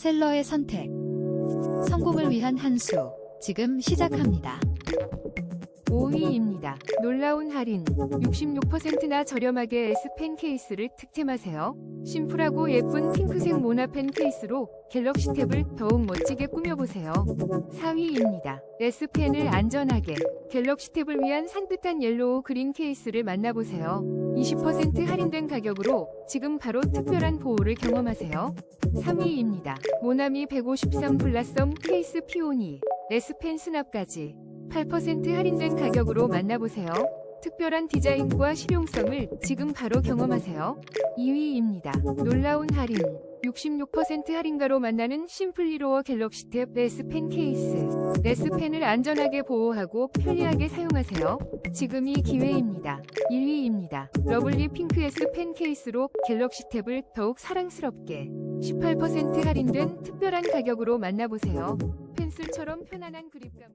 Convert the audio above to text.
셀러의 선택. 성공을 위한 한 수. 지금 시작합니다. 5위입니다. 놀라운 할인. 66%나 저렴하게 S펜 케이스를 득템하세요. 심플하고 예쁜 핑크색 모나펜 케이스로 갤럭시 탭을 더욱 멋지게 꾸며보세요. 4위입니다. S펜을 안전하게 갤럭시 탭을 위한 산뜻한 옐로우 그린 케이스를 만나보세요. 20% 할인된 가격으로 지금 바로 특별한 보호를 경험하세요. 3위입니다. 모나미 153 블라썸 케이스 피오니 S펜 수납까지 8% 할인된 가격으로 만나보세요. 특별한 디자인과 실용성을 지금 바로 경험하세요. 2위입니다. 놀라운 할인. 66% 할인가로 만나는 심플리로어 갤럭시 탭 레스펜 케이스. 레스펜을 안전하게 보호하고 편리하게 사용하세요. 지금이 기회입니다. 1위입니다. 러블리 핑크 S 펜 케이스로 갤럭시 탭을 더욱 사랑스럽게 18% 할인된 특별한 가격으로 만나보세요. 펜슬처럼 편안한 그립감.